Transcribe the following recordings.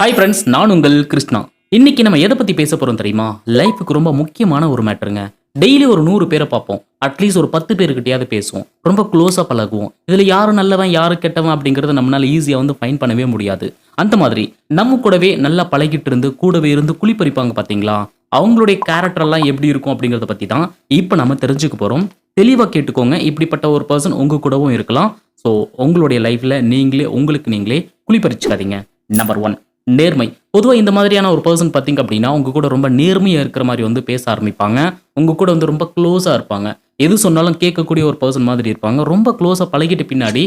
Hi friends நான் உங்கள் கிருஷ்ணா. இன்னைக்கு நம்ம எதை பத்தி பேச போறோம் தெரியுமா? லைஃபுக்கு ரொம்ப முக்கியமான ஒரு மேட்டருங்க டெய்லி ஒரு நூறு பேரை பார்ப்போம். அட்லீஸ்ட் ஒரு பத்து பேருக்கிட்டையாவது பேசுவோம். ரொம்ப க்ளோஸாக பழகுவோம். இதில் யார் நல்லவன் யார் கெட்டவன் அப்படிங்கிறத நம்மளால ஈஸியாக வந்து ஃபைன் பண்ணவே முடியாது. அந்த மாதிரி நம்ம கூடவே நல்லா பழகிட்டு இருந்து கூடவே இருந்து குளிப்பறிப்பாங்க பார்த்தீங்களா அவங்களுடைய கேரக்டர்லாம் எப்படி இருக்கும் அப்படிங்கிறத பற்றி தான் இப்போ நம்ம தெரிஞ்சுக்க போகிறோம் தெளிவாக கேட்டுக்கோங்க. இப்படிப்பட்ட ஒரு பர்சன் உங்கள் கூடவும் இருக்கலாம். ஸோ உங்களுடைய லைஃப்பில் நீங்களே உங்களுக்கு நீங்களே குளிப்பறிச்சுக்காதீங்க. நம்பர் ஒன் நேர்மை. பொதுவாக இந்த மாதிரியான ஒரு பர்சன் பார்த்தீங்க அப்படின்னா உங்கள் கூட ரொம்ப நேர்மையாக இருக்கிற மாதிரி வந்து பேச ஆரம்பிப்பாங்க. உங்கள் கூட வந்து ரொம்ப க்ளோஸாக இருப்பாங்க. எது சொன்னாலும் கேட்கக்கூடிய ஒரு பர்சன் மாதிரி இருப்பாங்க. ரொம்ப க்ளோஸாக பழகிட்ட பின்னாடி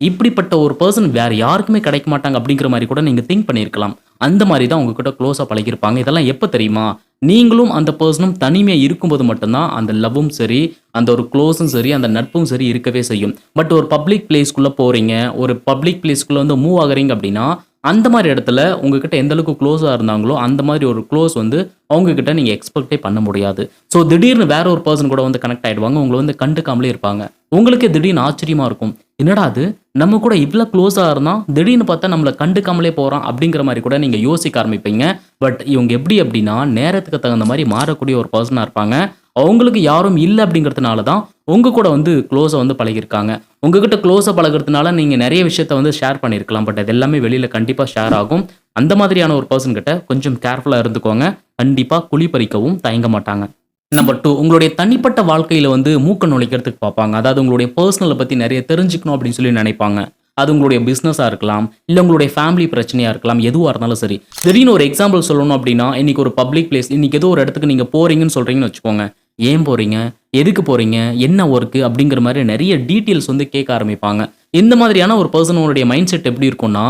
இப்படிப்பட்ட ஒரு பர்சன் வேறு யாருக்குமே கிடைக்க மாட்டாங்க அப்படிங்கிற மாதிரி கூட நீங்கள் திங்க் பண்ணியிருக்கலாம். அந்த மாதிரி தான் உங்ககிட்ட க்ளோஸாக பழகிருப்பாங்க இதெல்லாம் எப்போ தெரியுமா? நீங்களும் அந்த பர்சனும் தனிமையாக இருக்கும்போது மட்டும்தான் அந்த லவ்வும் சரி அந்த ஒரு க்ளோஸும் சரி அந்த நட்பும் சரி இருக்கவே செய்யும். பட் ஒரு பப்ளிக் பிளேஸ்க்குள்ளே போகிறீங்க ஒரு பப்ளிக் பிளேஸ்க்குள்ளே வந்து மூவ் ஆகுறீங்க அப்படின்னா அந்த மாதிரி இடத்துல உங்ககிட்ட எந்த அளவுக்கு க்ளோஸாக இருந்தாங்களோ அந்த மாதிரி ஒரு க்ளோஸ் வந்து அவங்கக்கிட்ட நீங்கள் எக்ஸ்பெக்டே பண்ண முடியாது. ஸோ திடீர்னு வேற ஒரு பர்சன் கூட வந்து கனெக்ட் ஆகிடுவாங்க உங்களை வந்து கண்டுக்காமலே இருப்பாங்க. உங்களுக்கே திடீர்னு ஆச்சரியமாக இருக்கும். என்னடா அது? நம்ம கூட இவ்வளோ க்ளோஸாக இருந்தால் திடீர்னு பார்த்தா நம்மளை கண்டுக்காமலே போகிறான் அப்படிங்கிற மாதிரி கூட நீங்கள் யோசிக்க ஆரம்பிப்பீங்க. பட் இவங்க எப்படி அப்படின்னா நேரத்துக்கு தகுந்த மாதிரி மாறக்கூடிய ஒரு பர்சனாக இருப்பாங்க. அவங்களுக்கு யாரும் இல்லை அப்படிங்கிறதுனால தான் உங்கள் கூட வந்து க்ளோஸை வந்து பழகிருக்காங்க உங்ககிட்ட க்ளோஸை பழகுறதுனால நீங்கள் நிறைய விஷயத்த வந்து ஷேர் பண்ணியிருக்கலாம். பட் அது எல்லாமே வெளியில் கண்டிப்பாக ஷேர் ஆகும். அந்த மாதிரியான ஒரு பர்சன் கிட்ட கொஞ்சம் கேர்ஃபுல்லாக இருந்துக்கோங்க. கண்டிப்பாக குழி பறிக்கவும் தயங்க மாட்டாங்க. நம்பர் டூ உங்களுடைய தனிப்பட்ட வாழ்க்கையில் வந்து மூக்க நுழைக்கிறதுக்கு பார்ப்பாங்க. அதாவது உங்களுடைய பர்சனலை பற்றி நிறைய தெரிஞ்சுக்கணும் அப்படின்னு சொல்லி நினைப்பாங்க. அது உங்களுடைய பிஸ்னஸாக இருக்கலாம். இல்லை உங்களுடைய ஃபேமிலி பிரச்சனையாக இருக்கலாம். எதுவாக இருந்தாலும் சரி. திடீர்னு ஒரு எக்ஸாம்பிள் சொல்லணும் அப்படின்னா இன்றைக்கி ஒரு பப்ளிக் பிளேஸ் இன்றைக்கி ஏதோ ஒரு இடத்துக்கு நீங்கள் போகிறீங்கன்னு சொல்கிறீங்கன்னு வச்சுக்கோங்க. ஏன் போகிறீங்க எதுக்கு போகிறீங்க என்ன ஒர்க்கு அப்படிங்கிற மாதிரி நிறைய டீட்டெயில்ஸ் வந்து கேட்க ஆரம்பிப்பாங்க. இந்த மாதிரியான ஒரு பர்சனோடைய மைண்ட் செட் எப்படி இருக்கும்னா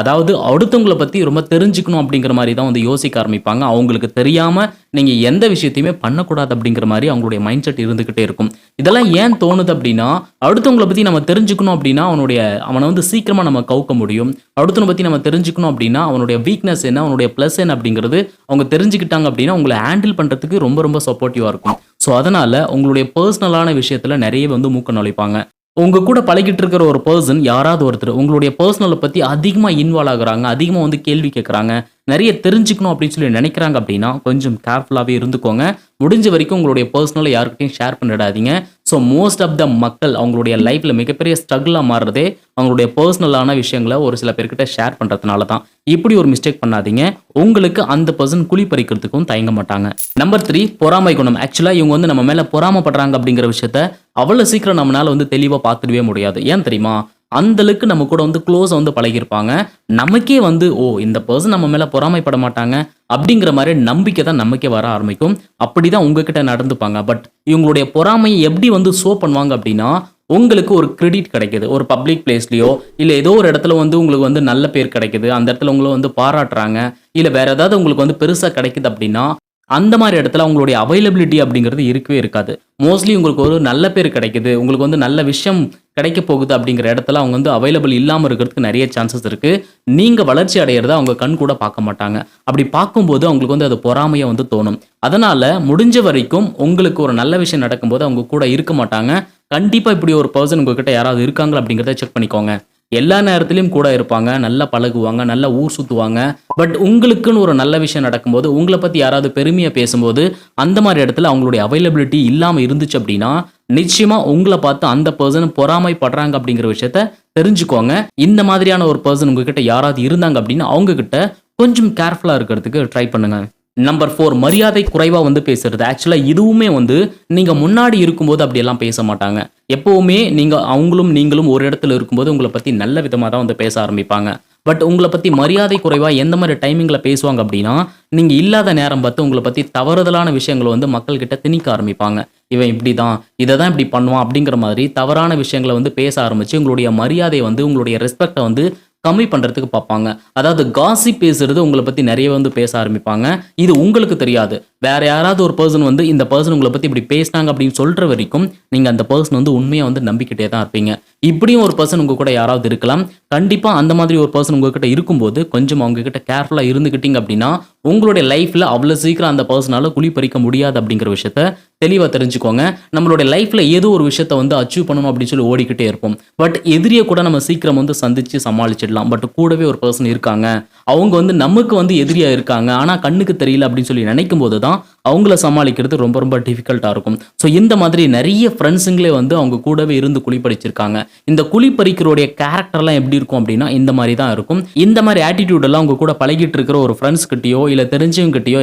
அதாவது அடுத்தவங்களை பற்றி ரொம்ப தெரிஞ்சுக்கணும் அப்படிங்கிற மாதிரி தான் வந்து யோசிக்க ஆரம்பிப்பாங்க. அவங்களுக்கு தெரியாமல் நீங்கள் எந்த விஷயத்தையுமே பண்ணக்கூடாது அப்படிங்கிற மாதிரி அவங்களுடைய மைண்ட் செட் இருந்துக்கிட்டே இருக்கும். இதெல்லாம் ஏன் தோணுது அப்படின்னா அடுத்தவங்களை பற்றி நம்ம தெரிஞ்சுக்கணும் அப்படின்னா அவனுடைய அவனை வந்து சீக்கிரமாக நம்ம கவுக்க முடியும். அடுத்தவனை பற்றி நம்ம தெரிஞ்சுக்கணும் அப்படின்னா அவனுடைய வீக்னஸ் என்ன அவனுடைய ப்ளஸ் என்ன அப்படிங்கிறது அவங்க தெரிஞ்சுக்கிட்டாங்க அப்படின்னா உங்களை ஹேண்டில் பண்ணுறதுக்கு ரொம்ப ரொம்ப சப்போர்ட்டிவாக இருக்கும். ஸோ அதனால் உங்களுடைய பர்சனலான விஷயத்தில் நிறைய வந்து மூக்க நுழைப்பாங்க. உங்க கூட பழகிட்டு இருக்கிற ஒரு பர்சன் யாராவது ஒருத்தர் உங்களுடைய பர்சனலை பற்றி அதிகமாக இன்வால்வ் ஆகுறாங்க அதிகமாக வந்து கேள்வி கேட்குறாங்க நிறைய தெரிஞ்சுக்கணும் அப்படின்னு சொல்லி நினைக்கிறாங்க அப்படின்னா கொஞ்சம் கேர்ஃபுல்லாகவே இருந்துக்கோங்க. முடிஞ்ச வரைக்கும் உங்களுடைய பர்சனலை யாருக்கிட்டையும் ஷேர் பண்ணிடாதீங்க. ஸோ மோஸ்ட் ஆஃப் த மக்கள் அவங்களுடைய லைஃப்பில் மிகப்பெரிய ஸ்ட்ரகிளாக மாறுறதே அவங்களுடைய பர்சனலான விஷயங்களை ஒரு சில பேர்கிட்ட ஷேர் பண்ணுறதுனால தான். இப்படி ஒரு மிஸ்டேக் பண்ணாதீங்க. உங்களுக்கு அந்த பர்சன் குழி பறிக்கிறதுக்கும் தயங்க மாட்டாங்க. நம்பர் த்ரீ பொறாமை குணம். ஆக்சுவலாக இவங்க வந்து நம்ம மேலே பொறாமப்படுறாங்க அப்படிங்கிற விஷயத்த அவ்வளோ சீக்கிரம் நம்மளால வந்து தெளிவாக பார்த்துடவே முடியாது. ஏன் தெரியுமா? அந்த அளவுக்கு நம்ம கூட வந்து க்ளோஸாக வந்து பழகியிருப்பாங்க. நமக்கே வந்து ஓ இந்த பர்சன் நம்ம மேலே பொறாமைப்பட மாட்டாங்க. அப்படிங்கிற மாதிரி நம்பிக்கை தான் நமக்கே வர ஆரம்பிக்கும். அப்படி தான் உங்ககிட்ட நடந்துப்பாங்க. பட் இவங்களுடைய பொறாமையை எப்படி வந்து ஷோ பண்ணுவாங்க அப்படின்னா உங்களுக்கு ஒரு கிரெடிட் கிடைக்குது. ஒரு பப்ளிக் பிளேஸ்லையோ இல்லை ஏதோ ஒரு இடத்துல வந்து உங்களுக்கு வந்து நல்ல பேர் கிடைக்குது. அந்த இடத்துல உங்களை வந்து பாராட்டுறாங்க. இல்லை வேற ஏதாவது உங்களுக்கு வந்து பெருசாக கிடைக்குது அப்படின்னா அந்த மாதிரி இடத்துல உங்களுடைய அவைலபிலிட்டி அப்படிங்கிறது இருக்கவே இருக்காது. மோஸ்ட்லி உங்களுக்கு ஒரு நல்ல பேர் கிடைக்குது உங்களுக்கு வந்து நல்ல விஷயம் கிடைக்க போகுது அப்படிங்கிற இடத்துல அவங்க வந்து அவைலபிள் இல்லாமல் இருக்கிறதுக்கு நிறைய சான்சஸ் இருக்குது நீங்கள் வளர்ச்சி அடையிறத அவங்க கண் கூட பார்க்க மாட்டாங்க. அப்படி பார்க்கும்போது அவங்களுக்கு வந்து அது பொறாமையாக வந்து தோணும். அதனால் முடிஞ்ச வரைக்கும் உங்களுக்கு ஒரு நல்ல விஷயம் நடக்கும்போது அவங்க கூட இருக்க மாட்டாங்க. கண்டிப்பாக இப்படி ஒரு பர்சன் உங்ககிட்ட யாராவது இருக்காங்களா அப்படிங்கிறத செக் பண்ணிக்கோங்க. எல்லா நேரத்துலையும் கூட இருப்பாங்க நல்லா பழகுவாங்க நல்லா ஊர் சுற்றுவாங்க பட் உங்களுக்குன்னு ஒரு நல்ல விஷயம் நடக்கும்போது உங்களை பற்றி யாராவது பெருமையாக பேசும்போது அந்த மாதிரி இடத்துல அவங்களுடைய அவைலபிலிட்டி இல்லாமல் இருந்துச்சு அப்படின்னா நிச்சயமாக உங்களை பார்த்து அந்த பர்சன் பொறாமைப்படுறாங்க அப்படிங்கிற விஷயத்த தெரிஞ்சுக்கோங்க. இந்த மாதிரியான ஒரு பர்சன் உங்ககிட்ட யாராவது இருந்தாங்க அப்படின்னா அவங்கக்கிட்ட கொஞ்சம் கேர்ஃபுல்லாக இருக்கிறதுக்கு ட்ரை பண்ணுங்க. நம்பர் ஃபோர் மரியாதை குறைவாக வந்து பேசுறது. ஆக்சுவலாக இதுவுமே வந்து நீங்கள் முன்னாடி இருக்கும்போது அப்படியெல்லாம் பேச மாட்டாங்க. எப்போவுமே நீங்கள் அவங்களும் நீங்களும் ஒரு இடத்துல இருக்கும்போது உங்களை பற்றி நல்ல விதமாக தான் வந்து பேச ஆரம்பிப்பாங்க. பட் உங்களை பற்றி மரியாதை குறைவாக எந்த மாதிரி டைமிங்கில் பேசுவாங்க அப்படின்னா நீங்கள் இல்லாத நேரம் பார்த்து உங்களை பற்றி தவறுதலான விஷயங்களை வந்து மக்கள்கிட்ட திணிக்க ஆரம்பிப்பாங்க. இவன் இப்படி தான் இதை தான் இப்படி பண்ணுவான் அப்படிங்கிற மாதிரி தவறான விஷயங்களை வந்து பேச ஆரம்பித்து உங்களுடைய மரியாதையை வந்து உங்களுடைய ரெஸ்பெக்டை வந்து கம்மி பண்ணுறதுக்கு பார்ப்பாங்க. அதாவது காசி பேசுறது உங்களை பற்றி நிறைய வந்து பேச ஆரம்பிப்பாங்க. இது உங்களுக்கு தெரியாது. வேற யாராவது ஒரு பர்சன் வந்து இந்த பர்சன் உங்களை பற்றி இப்படி பேசினாங்க அப்படின்னு சொல்கிற வரைக்கும் நீங்கள் அந்த பர்சன் வந்து உண்மையாக வந்து நம்பிக்கிட்டே தான் இருப்பீங்க. இப்படியும் ஒரு பர்சன் உங்கள் கூட யாராவது இருக்கலாம். கண்டிப்பாக அந்த மாதிரி ஒரு பர்சன் உங்ககிட்ட இருக்கும்போது கொஞ்சம் அவங்ககிட்ட கேர்ஃபுல்லாக இருந்துக்கிட்டீங்க அப்படின்னா உங்களுடைய லைஃப்பில் அவ்வளோ சீக்கிரம் அந்த பர்சனால குழி பறிக்க முடியாது அப்படிங்கிற விஷயத்த தெளிவாக தெரிஞ்சுக்கோங்க. நம்மளுடைய லைஃப்பில் ஏதோ ஒரு விஷயத்தை வந்து அச்சீவ் பண்ணணும் அப்படின்னு சொல்லி ஓடிக்கிட்டே இருப்போம். பட் எதிரியை கூட நம்ம சீக்கிரம் வந்து சந்திச்சு சமாளிச்சிடலாம். பட் கூடவே ஒரு பர்சன் இருக்காங்க. அவங்க வந்து நமக்கு வந்து எதிரியாக இருக்காங்க. ஆனால் கண்ணுக்கு தெரியல அப்படின்னு சொல்லி நினைக்கும் போது தான் அவங்கள சமாளிக்கிறது ரொம்ப ரொம்ப டிஃபிகல்ட்டாக இருக்கும். ஸோ இந்த மாதிரி நிறைய ஃப்ரெண்ட்ஸுங்களே வந்து அவங்க கூடவே இருந்து குளிப்பறிச்சிருக்காங்க இந்த குளிப்பறிக்கிறோடைய கேரக்டர்லாம் எப்படி இருக்கும் அப்படின்னா இந்த மாதிரி தான் இருக்கும். இந்த மாதிரி ஆட்டிடியூட் எல்லாம் கூட பழகிட்டு இருக்கிற ஒரு ஃப்ரெண்ட்ஸ் கிட்டயோ இல்லை தெரிஞ்சவங்க கிட்டயோ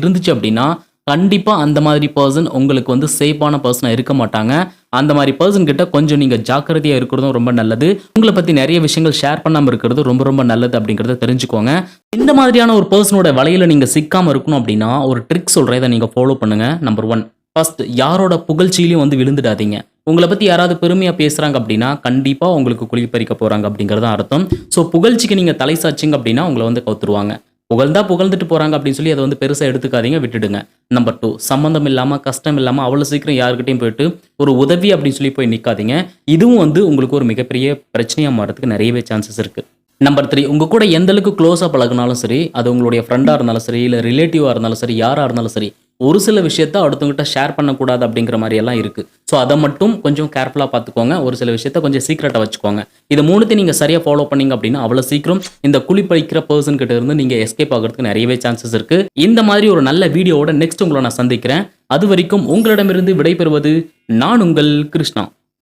இருந்துச்சு அப்படின்னா கண்டிப்பாக அந்த மாதிரி பர்சன் உங்களுக்கு வந்து சேஃபான பர்சனாக இருக்க மாட்டாங்க. அந்த மாதிரி பர்சன் கிட்ட கொஞ்சம் நீங்கள் ஜாக்கிரதையாக இருக்கிறதும் ரொம்ப நல்லது. உங்களை பற்றி நிறைய விஷயங்கள் ஷேர் பண்ணாமல் இருக்கிறது ரொம்ப ரொம்ப நல்லது அப்படிங்கறத தெரிஞ்சுக்கோங்க. இந்த மாதிரியான ஒரு பர்சனோட வலையில் நீங்கள் சிக்காமல் இருக்கணும் அப்படின்னா ஒரு ட்ரிக் சொல்கிறேன் இதை நீங்கள் ஃபாலோ பண்ணுங்கள் நம்பர் ஒன் ஃபஸ்ட் யாரோட புகழ்ச்சியிலையும் வந்து விழுந்துடாதீங்க. உங்களை பற்றி யாராவது பெருமையாக பேசுகிறாங்க அப்படின்னா கண்டிப்பாக உங்களுக்கு குளிப்பறிக்க போகிறாங்க அப்படிங்கறது தான் அர்த்தம். ஸோ புகழ்ச்சிக்கு நீங்கள் தலை சாச்சிங்க அப்படின்னா உங்களை வந்து கவுத்துருவாங்க. புகழ்ந்தா புகழ்ந்துட்டு போறாங்க அப்படின்னு சொல்லி அதை வந்து பெருசா எடுத்துக்காதீங்க விட்டுடுங்க. நம்பர் டூ சம்மந்தம் இல்லாம கஷ்டம் இல்லாம அவ்வளவு சீக்கிரம் யாருக்கிட்டையும் போயிட்டு ஒரு உதவி அப்படின்னு சொல்லி போய் நிக்காதீங்க. இதுவும் வந்து உங்களுக்கு ஒரு மிகப்பெரிய பிரச்சனையா மாறதுக்கு நிறையவே சான்சஸ் இருக்கு. நம்பர் த்ரீ உங்க கூட எந்த அளவுக்கு க்ளோஸாக பழகுனாலும் சரி அது உங்களுடைய ஃப்ரெண்டாக இருந்தாலும் சரி இல்லை ரிலேட்டிவாக இருந்தாலும் சரி யாராக இருந்தாலும் சரி ஒரு சில விஷயத்த அடுத்தவங்ககிட்ட ஷேர் பண்ணக்கூடாது அப்படிங்கிற மாதிரி எல்லாம் ஸோ அதை மட்டும் கொஞ்சம் கேர்ஃபுல்லாக பார்த்துக்கோங்க. ஒரு சில விஷயத்த கொஞ்சம் சீக்கிரட்டாக வச்சுக்கோங்க. இது மூணுத்தையும் நீங்கள் சரியாக ஃபாலோ பண்ணீங்க அப்படின்னா அவ்வளோ சீக்கிரம் இந்த குளிப்பழிக்கிற பர்சன் கிட்ட இருந்து நீங்கள் எஸ்கேப் ஆகிறதுக்கு நிறையவே சான்சஸ் இருக்குது இந்த மாதிரி ஒரு நல்ல வீடியோவோட நெக்ஸ்ட் உங்களை நான் சந்திக்கிறேன். அது வரைக்கும் உங்களிடமிருந்து விடைபெறுவது நான் உங்கள் கிருஷ்ணா.